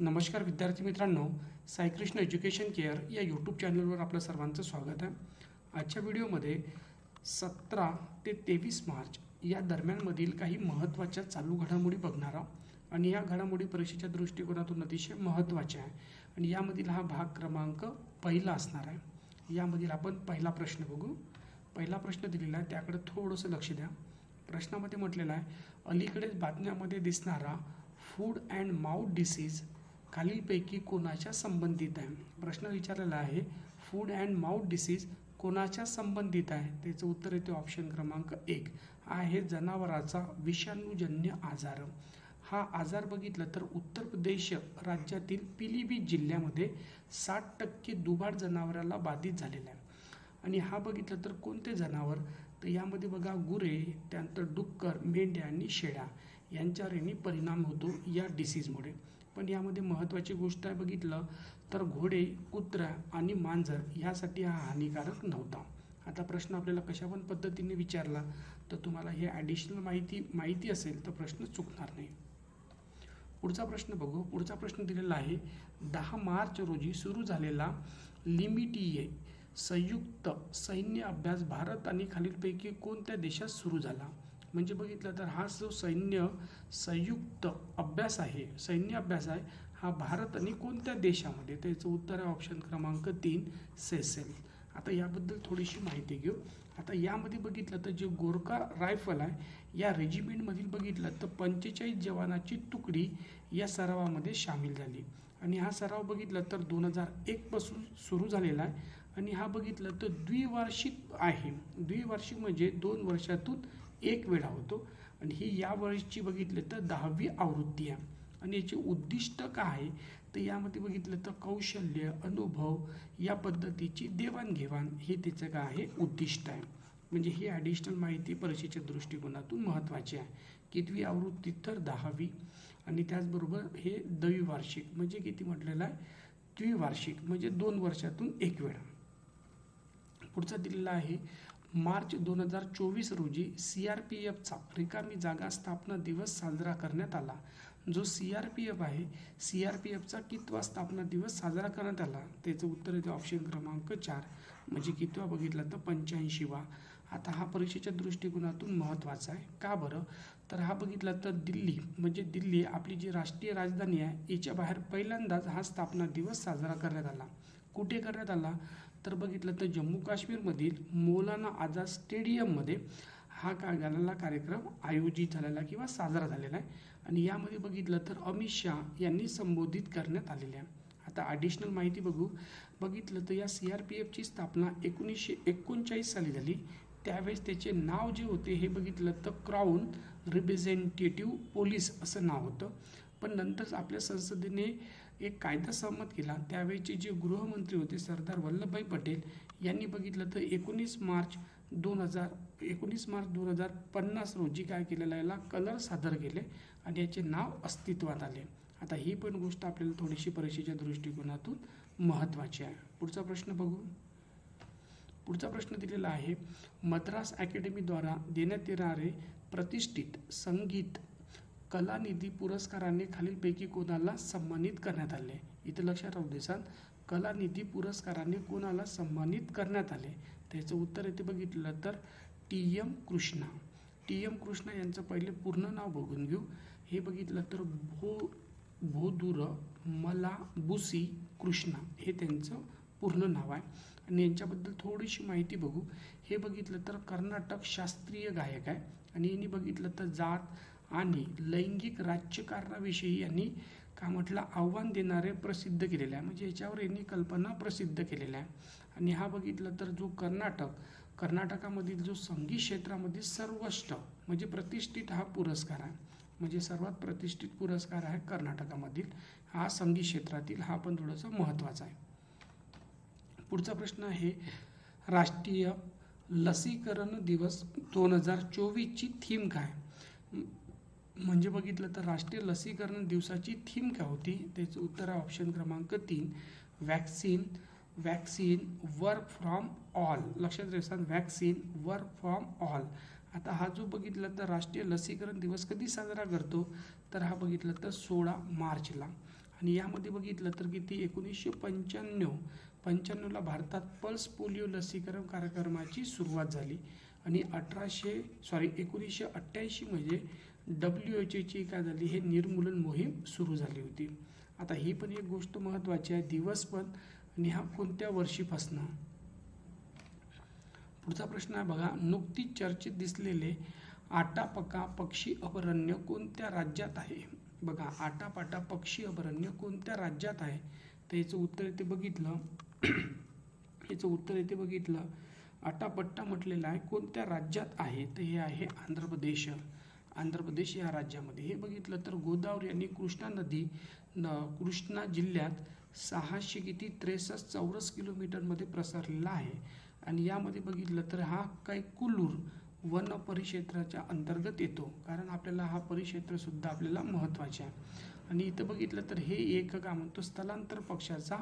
नमस्कार विद्यार्थी मित्रांनो साईकृष्ण एज्युकेशन केअर या यूट्यूब चॅनलवर आपलं सर्वांचं स्वागत आहे. आजच्या व्हिडिओमध्ये सतरा ते तेवीस मार्च या दरम्यानमधील काही महत्त्वाच्या चालू घडामोडी बघणार आहोत. आणि या घडामोडी परीक्षेच्या दृष्टिकोनातून अतिशय महत्त्वाच्या आहे. आणि यामधील हा भाग क्रमांक पहिला असणार आहे. यामधील आपण पहिला प्रश्न बघू. पहिला प्रश्न दिलेला आहे त्याकडे थोडंसं लक्ष द्या. प्रश्नामध्ये म्हटलेलं आहे अलीकडेच बातम्यामध्ये दिसणारा फूड अँड माउथ डिसीज खालीलपैकी कोणाच्या संबंधित आहे? प्रश्न विचारलेला आहे फूड अँड माउथ डिसीज कोणाच्या संबंधित आहे? त्याचं उत्तर येते ऑप्शन क्रमांक एक. आहे जनावराचा विषाणूजन्य आजार. हा आजार बघितला तर उत्तर प्रदेश राज्यातील पिलीभीत जिल्ह्यामध्ये साठ टक्के दुबार जनावराला बाधित झालेला आहे. आणि हा बघितलं तर कोणते जनावर? तर यामध्ये बघा गुरे त्यानंतर डुक्कर मेंढ्या आणि शेळ्या यांच्यावर यांनी परिणाम होतो या डिसीजमुळे पण यामध्ये महत्त्वाची गोष्ट आहे बघितलं तर घोडे कुत्रा आणि मांजर ह्यासाठी हा हानिकारक नव्हता. आता प्रश्न आपल्याला कशा पण पद्धतीने विचारला तर तुम्हाला हे ॲडिशनल माहिती माहिती असेल तर प्रश्न चुकणार नाही. पुढचा प्रश्न बघू. पुढचा प्रश्न दिलेला आहे दहा मार्च रोजी सुरू झालेला लिमिटीए संयुक्त सैन्य अभ्यास भारत आणि खालीलपैकी कोणत्या देशात सुरू झाला? म्हणजे बघितलं तर हा जो सैन्य संयुक्त अभ्यास आहे सैन्य अभ्यास आहे हा भारत आणि कोणत्या देशामध्ये? त्याचं उत्तर आहे ऑप्शन क्रमांक तीन सेसेल आता याबद्दल थोडीशी माहिती घेऊ. आता यामध्ये बघितलं तर जे गोरखा रायफल आहे या रेजिमेंटमधील बघितलं तर पंचेचाळीस जवानाची तुकडी या सरावामध्ये सामील झाली. आणि हा सराव बघितला तर दोन हजार एकपासून सुरू झालेला आहे. आणि हा बघितलं तर द्विवार्षिक आहे. द्विवार्षिक म्हणजे दोन वर्षातून एक वेळा होतो. आणि ही या वर्षीची बघितलं तर दहावी आवृत्ती आहे. आणि याचे उद्दिष्ट काय आहे? तर यामध्ये बघितलं तर कौशल्य अनुभव या पद्धतीची देवाणघेवाण हे त्याचं काय आहे? उद्दिष्ट आहे. म्हणजे ही ॲडिशनल माहिती परीक्षेच्या दृष्टिकोनातून महत्त्वाची आहे. कितवी आवृत्ती तर दहावी. आणि त्याचबरोबर हे द्विवार्षिक म्हणजे किती म्हटलेलं आहे? द्विवार्षिक म्हणजे दोन वर्षातून एक वेळा. पुढचा दिलेला आहे मार्च दोन हजार चोवीस रोजी सी आर पी एफचा रिकामी जागा स्थापना दिवस साजरा करण्यात आला. जो सी आर पी एफ आहे सी आर पी एफचा कितवा स्थापना दिवस साजरा करण्यात आला त्याचं उत्तर येते ऑप्शन क्रमांक चार. म्हणजे कितवा बघितला तर पंच्याऐंशीवा. आता हा परीक्षेच्या दृष्टिकोनातून महत्त्वाचा आहे. का बरं? तर हा बघितला तर दिल्ली म्हणजे दिल्ली आपली जी राष्ट्रीय राजधानी आहे याच्या बाहेर पहिल्यांदाच हा स्थापना दिवस साजरा करण्यात आला. कुठे करण्यात आला? तर बघितलं तर जम्मू काश्मीरमधील मौलाना आझाद स्टेडियममध्ये हा का झालेला कार्यक्रम आयोजित झालेला किंवा साजरा झालेला आहे. आणि यामध्ये बघितलं तर अमित शहा यांनी संबोधित करण्यात आलेले आहे. आता ॲडिशनल माहिती बघू. बघितलं तर या सी आर पी एफची स्थापना एकोणीसशे एकोणचाळीस साली झाली. त्यावेळेस त्याचे नाव जे होते हे बघितलं तर क्राऊन रिप्रेझेंटेटिव्ह पोलीस असं नाव होतं. पण नंतर आपल्या संसदेने एक कायदा सहमत केला. त्यावेळेचे जे गृहमंत्री होते सरदार वल्लभभाई पटेल यांनी बघितलं तर एकोणीस मार्च दोन हजार एकोणीस मार्च दोन हजार पन्नास रोजी काय केलेलं याला कलर सादर केले आणि याचे नाव अस्तित्वात आले. आता ही पण गोष्ट आपल्याला थोडीशी परीक्षेच्या दृष्टिकोनातून महत्त्वाची आहे. पुढचा प्रश्न बघू. पुढचा प्रश्न दिलेला आहे मद्रास अकॅडमीद्वारा देण्यात येणारे प्रतिष्ठित संगीत कलानिधी पुरस्काराने खालीलपैकी कोणाला सन्मानित करण्यात आले? इथं लक्षात राहू देसान कलानिधी पुरस्काराने कोणाला सन्मानित करण्यात आले? त्याचं उत्तर येथे बघितलं तर T. M. Krishna. T. M. Krishna यांचं पहिले पूर्ण नाव बघून घेऊ. हे बघितलं तर भो भोदुर मला बुसी कृष्णा हे त्यांचं पूर्ण नाव आहे. आणि यांच्याबद्दल थोडीशी माहिती बघू. हे बघितलं तर कर्नाटक शास्त्रीय गायक आहे. आणि यांनी बघितलं तर जात आणि लैंगिक राज्यकारणाविषयी यांनी का म्हटलं आव्हान देणारे प्रसिद्ध केलेलं आहे. म्हणजे याच्यावर यांनी कल्पना प्रसिद्ध केलेल्या आहे. आणि हा बघितलं तर जो कर्नाटक कर्नाटकामधील जो संगीत क्षेत्रामध्ये सर्वोच्च म्हणजे प्रतिष्ठित हा पुरस्कार आहे. म्हणजे सर्वात प्रतिष्ठित पुरस्कार आहे कर्नाटकामधील. हा संगीत क्षेत्रातील हा पण थोडासा महत्त्वाचा आहे. पुढचा प्रश्न आहे राष्ट्रीय लसीकरण दिवस दोन हजार चोवीसची थीम काय? म्हणजे बघितलं तर राष्ट्रीय लसीकरण दिवसाची थीम काय होती? त्याचं उत्तर आहे ऑप्शन क्रमांक तीन. Vaccine vaccine work from all लक्षात ठेवसान वॅक्सिन वर्क फ्रॉम ऑल आता हा जो बघितला तर राष्ट्रीय लसीकरण दिवस कधी साजरा करतो? तर हा बघितला तर सोळा मार्चला. आणि यामध्ये बघितलं तर किती? एकोणीसशे पंच्याण्णव. पंच्याण्णवला भारतात पल्स पोलिओ लसीकरण कार्यक्रमाची सुरुवात झाली. आणि अठराशे सॉरी एकोणीसशे अठ्ठ्याऐंशी म्हणजे डब्ल्यू एच एची काय झाली हे निर्मूलन मोहीम सुरू झाली होती. आता ही पण एक गोष्ट महत्त्वाची आहे दिवस पण आणि हा कोणत्या वर्षीपासनं? पुढचा प्रश्न आहे बघा नुकतीच चर्चेत दिसलेले आटापका पक्षी अभयारण्य कोणत्या राज्यात आहे? बघा आटापाटा पक्षी अभयारण्य कोणत्या राज्यात आहे? तर याचं उत्तर येथे बघितलं. याचं उत्तर येथे बघितलं. आटापट्टा म्हटलेलं आहे कोणत्या राज्यात आहे? तर हे आहे आंध्र प्रदेश. आंध्र प्रदेश या राज्यामध्ये. हे बघितलं तर गोदावरी आणि कृष्णा नदी न कृष्णा जिल्ह्यात सहाशे किती त्रेसष्ट चौरस किलोमीटरमध्ये प्रसारलेला आहे. आणि यामध्ये बघितलं तर हा काही कुल्लूर वन परिक्षेत्राच्या अंतर्गत येतो. कारण आपल्याला हा परिक्षेत्रसुद्धा आपल्याला महत्त्वाचे आहे. आणि इथं बघितलं तर हे एक का म्हणतो स्थलांतर पक्षाचा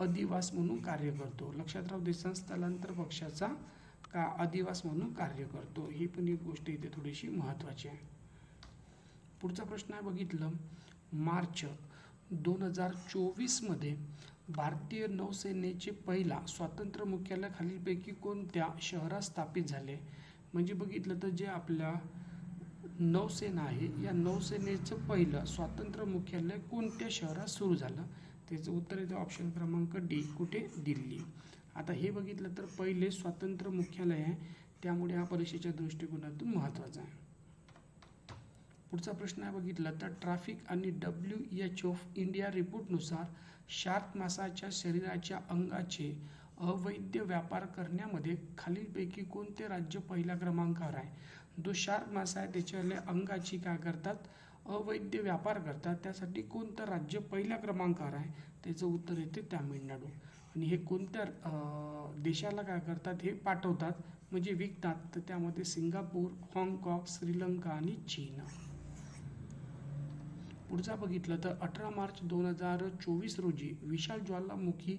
अधिवास म्हणून कार्य करतो. लक्षात राहू दे स्थलांतर पक्षाचा का अधिवास म्हणून कार्य करतो? ही पण एक गोष्ट इथे थोडीशी महत्त्वाची आहे. पुढचा प्रश्न आहे बघितलं. मार्च दोन हजार चोवीसमध्ये भारतीय नौसेनेचे पहिला स्वातंत्र्य मुख्यालय खालीलपैकी कोणत्या शहरात स्थापित झाले? म्हणजे बघितलं तर जे आपल्या नौसेना आहे या नौसेनेचं पहिलं स्वातंत्र्य मुख्यालय कोणत्या शहरात सुरू झालं? त्याचं उत्तर येतं ऑप्शन क्रमांक डी कुठे? दिल्ली. आता हे बघितलं तर पहिले स्वातंत्र्य मुख्यालय आहे. त्यामुळे हा परीक्षेच्या दृष्टिकोनातून महत्त्वाचा आहे. पुढचा प्रश्न आहे बघितला तर ट्रॅफिक आणि डब्ल्यू एच ऑफ इंडिया रिपोर्टनुसार शार्क मासाच्या शरीराच्या अंगाचे अवैध व्यापार करण्यामध्ये खालीलपैकी कोणते राज्य पहिल्या क्रमांकावर आहे? जो शार्क मासा आहे त्याच्यावाले अंगाची काय करतात? अवैध व्यापार करतात. त्यासाठी कोणतं राज्य पहिल्या क्रमांकावर आहे? त्याचं उत्तर येते तामिळनाडू. आणि हे कोणत्या देशाला काय करतात हे पाठवतात म्हणजे विकतात तर त्यामध्ये सिंगापूर हाँगकाँग श्रीलंका आणि चीन. पुढचा बघितलं तर अठरा मार्च दोन हजार चोवीस रोजी विशाल ज्वालामुखी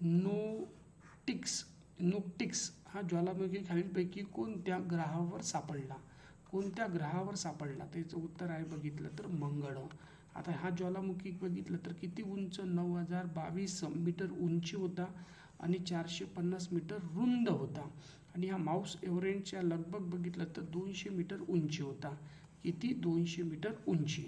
नोटिक्स नोटिक्स हा ज्वालामुखी खालीलपैकी कोणत्या ग्रहावर सापडला? कोणत्या ग्रहावर सापडला? त्याचं उत्तर आहे बघितलं तर मंगळ आता हा ज्वालामुखी बघितलं तर किती उंच? नऊ हजार बावीस मीटर उंची होता आणि चारशे पन्नास मीटर रुंद होता. आणि हा माऊस एव्हरेंटच्या लगभग बघितलं तर दोनशे मीटर उंची होता. किती? दोनशे मीटर उंची.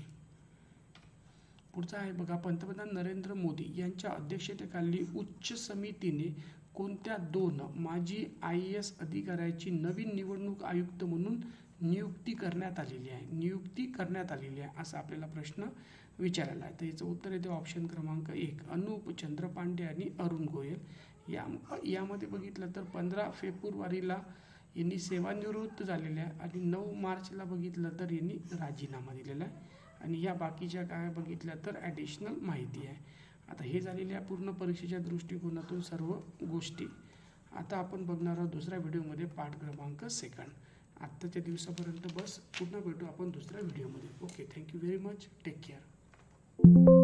पुढचा आहे बघा पंतप्रधान नरेंद्र मोदी यांच्या अध्यक्षतेखाली उच्च समितीने कोणत्या दोन माजी आय ए एस अधिकाऱ्याची नवीन निवडणूक आयुक्त म्हणून नियुक्ती करण्यात आलेली आहे. नियुक्ती करण्यात आलेली आहे असा आपल्याला प्रश्न विचारायला आहे तर याचं उत्तर येते ऑप्शन क्रमांक एक. अनुप चंद्रपांडे आणि अरुण गोयल. या यामध्ये बघितलं तर पंधरा फेब्रुवारीला यांनी सेवानिवृत्त झालेल्या आहे आणि नऊ मार्चला बघितलं तर यांनी राजीनामा दिलेला आहे. आणि या बाकीच्या काय बघितल्या तर ॲडिशनल माहिती आहे. आता हे झालेल्या पूर्ण परीक्षेच्या दृष्टिकोनातून सर्व गोष्टी. आता आपण बघणार आहोत दुसऱ्या व्हिडिओमध्ये पाठ क्रमांक सेकंड आत्ताच्या दिवसापर्यंत बस पुन्हा भेटू आपण दुसऱ्या व्हिडिओमध्ये. Okay thank you very much take care